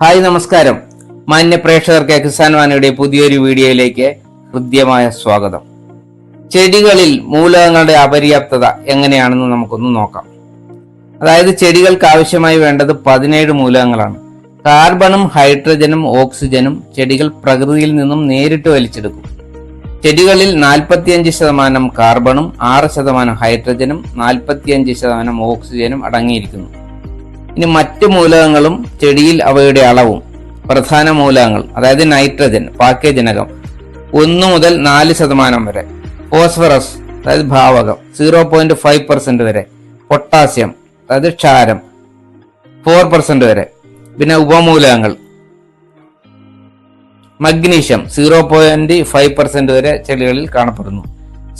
Hi നമസ്കാരം. മാന്യ പ്രേക്ഷകർക്ക് കിസാൻ വാനയുടെ പുതിയൊരു വീഡിയോയിലേക്ക് ഹൃദ്യമായ സ്വാഗതം. ചെടികളിൽ മൂലകങ്ങളുടെ അപര്യാപ്തത എങ്ങനെയാണെന്ന് നമുക്കൊന്ന് നോക്കാം. അതായത് ചെടികൾക്ക് ആവശ്യമായി വേണ്ടത് പതിനേഴ് മൂലകങ്ങളാണ്. കാർബണും ഹൈഡ്രജനും ഓക്സിജനും ചെടികൾ പ്രകൃതിയിൽ നിന്നും നേരിട്ട് വലിച്ചെടുക്കും. ചെടികളിൽ നാൽപ്പത്തിയഞ്ച് ശതമാനം കാർബണും ആറ് ശതമാനം ഹൈഡ്രജനും നാൽപ്പത്തിയഞ്ച് ശതമാനം ഓക്സിജനും അടങ്ങിയിരിക്കുന്നു. ഇനി മറ്റു മൂലകങ്ങളും ചെടിയിൽ അവയുടെ അളവും പ്രധാന മൂലകങ്ങൾ അതായത് നൈട്രജൻ പാക്കേജനകം ഒന്ന് മുതൽ നാല് ശതമാനം വരെ ഫോസ്ഫറസ് അതായത് ഭാവകം സീറോ പോയിന്റ് ഫൈവ് പെർസെന്റ് വരെ പൊട്ടാസ്യം അതായത് ക്ഷാരം ഫോർ പെർസെന്റ് വരെ പിന്നെ ഉപമൂലകങ്ങൾ magnesium zero point five percent വരെ ചെടികളിൽ കാണപ്പെടുന്നു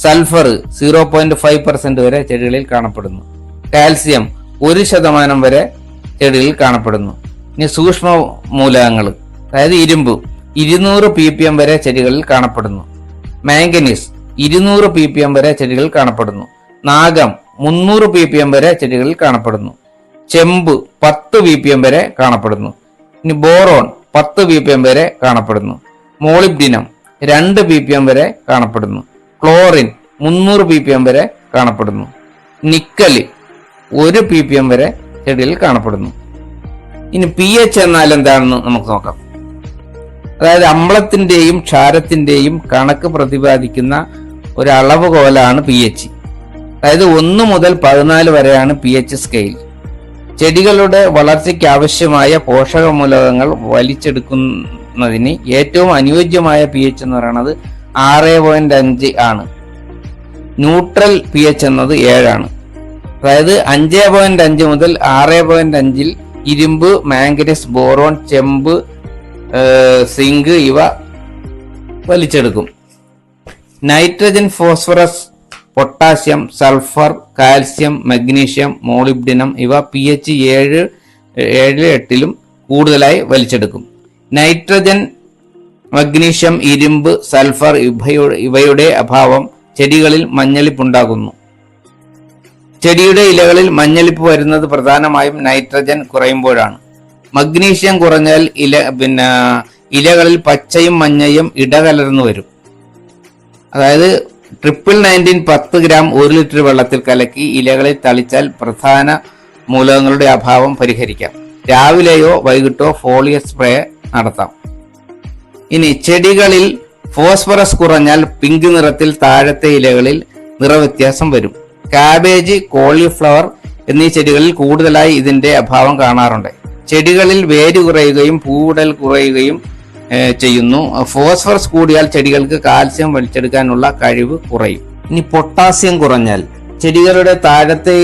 sulphur zero point five percent വരെ ചെടികളിൽ കാണപ്പെടുന്നു കാൽസ്യം ഒരു ശതമാനം വരെ ചെടികളിൽ കാണപ്പെടുന്നു. ഇനി സൂക്ഷ്മ മൂലകങ്ങൾ അതായത് ഇരുമ്പ് ഇരുന്നൂറ് പി പി എം വരെ ചെടികളിൽ കാണപ്പെടുന്നു. മാംഗനീസ് ഇരുന്നൂറ് പി പി എം വരെ ചെടികളിൽ കാണപ്പെടുന്നു. നാഗം മുന്നൂറ് പി പി എം വരെ ചെടികളിൽ കാണപ്പെടുന്നു. ചെമ്പ് പത്ത് പി പി എം വരെ കാണപ്പെടുന്നു. ഇനി ബോറോൺ പത്ത് പി പി എം വരെ കാണപ്പെടുന്നു. മോളിബ്ഡിനം രണ്ട് പി പി എം വരെ കാണപ്പെടുന്നു. ക്ലോറിൻ മുന്നൂറ് പി പി എം വരെ കാണപ്പെടുന്നു. നിക്കൽ ഒരു പി പി എം വരെ ചെടിയിൽ കാണപ്പെടുന്നു. ഇനി പി എച്ച് എന്നാൽ എന്താണെന്ന് നമുക്ക് നോക്കാം. അതായത് അമ്ലത്തിന്റെയും ക്ഷാരത്തിന്റെയും കണക്ക് പ്രതിപാദിക്കുന്ന ഒരു അളവുകോലാണ് പി എച്ച് അതായത് ഒന്ന് മുതൽ പതിനാല് വരെയാണ് പി എച്ച് സ്കെയിൽ ചെടികളുടെ വളർച്ചയ്ക്ക് ആവശ്യമായ പോഷകമൂലകങ്ങൾ വലിച്ചെടുക്കുന്നതിന് ഏറ്റവും അനുയോജ്യമായ പി എച്ച് എന്ന് പറയുന്നത് ആറ് പോയിന്റ് അഞ്ച് ആണ്. ന്യൂട്രൽ പി എച്ച് എന്നത് ഏഴാണ്. അതായത് അഞ്ച് പോയിന്റ് അഞ്ച് മുതൽ ആറ് പോയിന്റ് അഞ്ചിൽ ഇരുമ്പ് മാംഗനീസ് ബോറോൺ ചെമ്പ് സിങ്ക് ഇവ വലിച്ചെടുക്കും. Nitrogen phosphorus potassium sulphur calcium magnesium molybdenum ഇവ പി എച്ച് ഏഴ് ഏഴ് എട്ടിലും കൂടുതലായി വലിച്ചെടുക്കും. നൈട്രജൻ മഗ്നീഷ്യം ഇരുമ്പ് സൾഫർ ഇവയുടെ ഇവയുടെ അഭാവം ചെടികളിൽ മഞ്ഞളിപ്പുണ്ടാകുന്നു ചെടിയുടെ ഇലകളിൽ മഞ്ഞളിപ്പ് വരുന്നത് പ്രധാനമായും നൈട്രജൻ കുറയുമ്പോഴാണ്. മഗ്നീഷ്യം കുറഞ്ഞാൽ ഇല പിന്നെ ഇലകളിൽ പച്ചയും മഞ്ഞയും ഇടകലർന്നു വരും. അതായത് ട്രിപ്പിൾ നയന്റീൻ പത്ത് ഗ്രാം ഒരു ലിറ്റർ വെള്ളത്തിൽ കലക്കി ഇലകളിൽ തളിച്ചാൽ പ്രധാന മൂലകങ്ങളുടെ അഭാവം പരിഹരിക്കാം. രാവിലെയോ വൈകിട്ടോ ഫോളിയ സ്പ്രേ നടത്താം. ഇനി ചെടികളിൽ ഫോസ്ഫറസ് കുറഞ്ഞാൽ പിങ്ക് നിറത്തിൽ താഴത്തെ ഇലകളിൽ നിറവ്യത്യാസം വരും. കാബേജ് കോളിഫ്ലവർ എന്നീ ചെടികളിൽ കൂടുതലായി ഇതിന്റെ അഭാവം കാണാറുണ്ട്. ചെടികളിൽ വേര് കുറയുകയും പൂവിടൽ കുറയുകയും ചെയ്യുന്നു. ഫോസ്ഫറസ് കൂടിയാൽ ചെടികൾക്ക് കാൽസ്യം വലിച്ചെടുക്കാനുള്ള കഴിവ് കുറയും. ഇനി പൊട്ടാസ്യം കുറഞ്ഞാൽ ചെടികളുടെ താഴത്തെ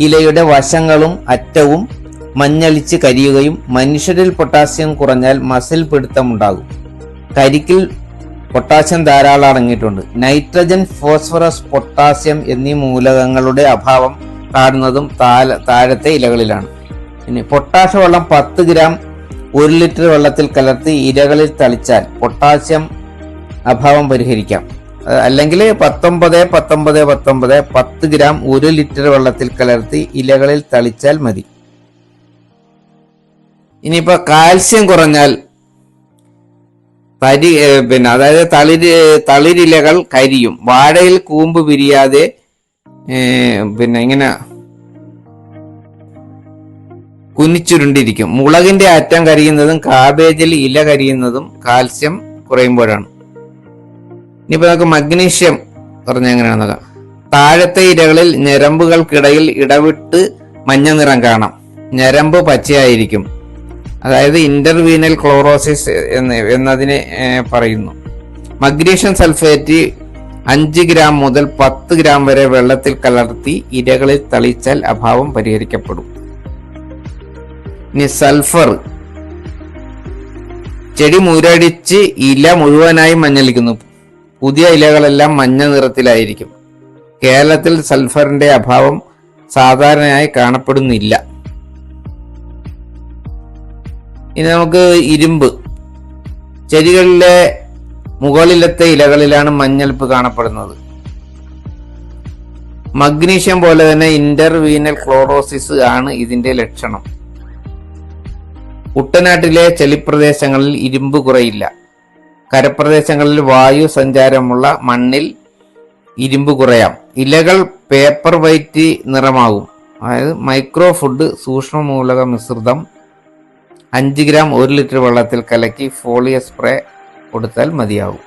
ഇലയുടെ വശങ്ങളും അറ്റവും മഞ്ഞളിച്ച് കരിയുകയും മനുഷ്യരിൽ പൊട്ടാസ്യം കുറഞ്ഞാൽ മസിൽ പിടുത്തമുണ്ടാകും. കരിക്കിൽ പൊട്ടാസ്യം ധാരാളം അടങ്ങിയിട്ടുണ്ട്. നൈട്രജൻ ഫോസ്ഫറസ് പൊട്ടാസ്യം എന്നീ മൂലകങ്ങളുടെ അഭാവം കാണുന്നതും താഴത്തെ ഇലകളിലാണ്. ഇനി പൊട്ടാസ്യ വെള്ളം പത്ത് ഗ്രാം ഒരു ലിറ്റർ വെള്ളത്തിൽ കലർത്തി ഇലകളിൽ തളിച്ചാൽ പൊട്ടാസ്യം അഭാവം പരിഹരിക്കാം. അല്ലെങ്കിൽ പത്തൊമ്പത് പത്തൊമ്പത് പത്തൊമ്പത് പത്ത് ഗ്രാം ഒരു ലിറ്റർ വെള്ളത്തിൽ കലർത്തി ഇലകളിൽ തളിച്ചാൽ മതി. ഇനിയിപ്പോ കാൽസ്യം കുറഞ്ഞാൽ തരി പിന്നെ അതായത് തളിര് തളിരിലകൾ കരിയും. വാഴയിൽ കൂമ്പ് പിരിയാതെ പിന്നെ ഇങ്ങനെ കുനിച്ചുരുണ്ടിരിക്കും. മുളകിന്റെ അറ്റം കരിയുന്നതും കാബേജിൽ ഇല കരിയുന്നതും കാൽസ്യം കുറയുമ്പോഴാണ്. ഇനിയിപ്പോ നമുക്ക് മഗ്നീഷ്യം പറഞ്ഞ എങ്ങനെയാണെന്ന് നോക്കാം. താഴത്തെ ഇരകളിൽ ഞരമ്പുകൾക്കിടയിൽ ഇടവിട്ട് മഞ്ഞ നിറം കാണാം. ഞരമ്പ് പച്ചയായിരിക്കും. അതായത് ഇന്റർവീനൽ ക്ലോറോസിസ് എന്ന് എന്നതിനെ പറയുന്നു. മഗ്നീഷ്യൻ സൾഫേറ്റ് അഞ്ച് ഗ്രാം മുതൽ പത്ത് ഗ്രാം വരെ വെള്ളത്തിൽ കലർത്തി ഇരകളിൽ തളിച്ചാൽ അഭാവം പരിഹരിക്കപ്പെടും. ഇനി സൾഫർ. ചെടി മുരടിച്ച് ഇല മുഴുവനായി മഞ്ഞളിക്കുന്നു. പുതിയ ഇലകളെല്ലാം മഞ്ഞ നിറത്തിലായിരിക്കും. കേരളത്തിൽ സൾഫറിന്റെ അഭാവം സാധാരണയായി കാണപ്പെടുന്നില്ല. ഇനി നമുക്ക് ഇരുമ്പ്. ചെടികളിലെ മുകളിലത്തെ ഇലകളിലാണ് മഞ്ഞൾപ്പ് കാണപ്പെടുന്നത്. മഗ്നീഷ്യം പോലെ തന്നെ ഇന്റർവീനൽ ക്ലോറോസിസ് ആണ് ഇതിന്റെ ലക്ഷണം. കുട്ടനാട്ടിലെ ചെളിപ്രദേശങ്ങളിൽ ഇരുമ്പ് കുറയില്ല. കരപ്രദേശങ്ങളിൽ വായു സഞ്ചാരമുള്ള മണ്ണിൽ ഇരുമ്പ് കുറയാം. ഇലകൾ പേപ്പർ വൈറ്റ് നിറമാകും. അതായത് മൈക്രോ ഫുഡ് സൂക്ഷ്മമൂലക മിശ്രിതം അഞ്ച് ഗ്രാം ഒരു ലിറ്റർ വെള്ളത്തിൽ കലക്കി ഫോളിയ സ്പ്രേ കൊടുത്താൽ മതിയാകും